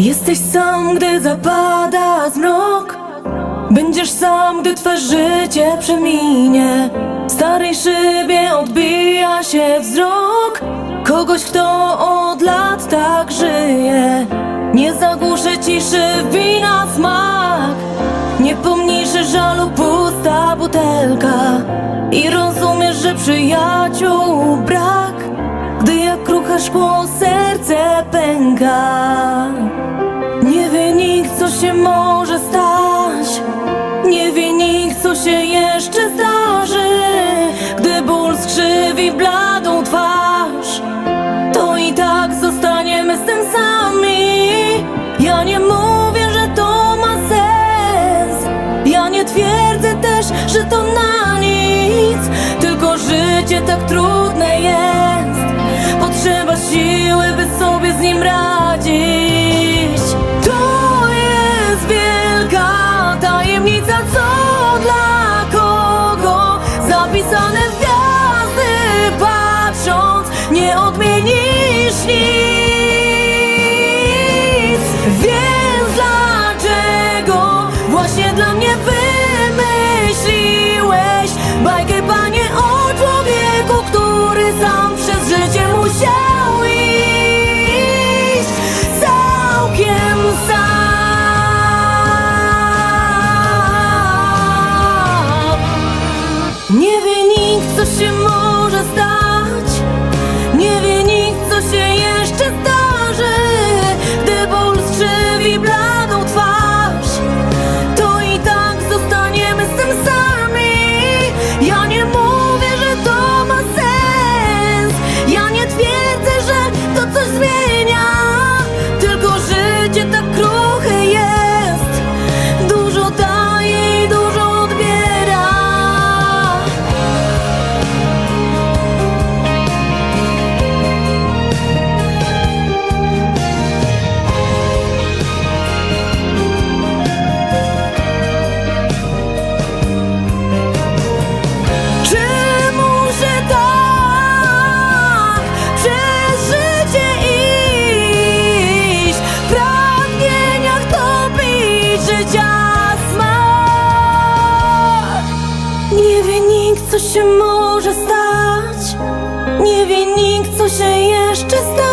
Jesteś sam, gdy zapada zmrok. Będziesz sam, gdy twe życie przeminie. W starej szybie odbija się wzrok. Kogoś, kto od lat tak żyje. Nie zagłuszy ciszy wina smak. Nie pomniejszy żalu pusta butelka. I rozumiesz, że przyjaciół brak. Gdy jak kruche szkło serce pęka się może stać. Nie wie nikt, co się jeszcze zdarzy Gdy ból skrzywi bladą twarz. To i tak zostaniemy z tym sami. Ja nie mówię, że to ma sens. Ja nie twierdzę też, że to na nic. Tylko życie tak trudne jest. Potrzeba siły, by sobie z nim radzić Odmienisz nic co się może stać. Nie wie nikt, co się jeszcze stać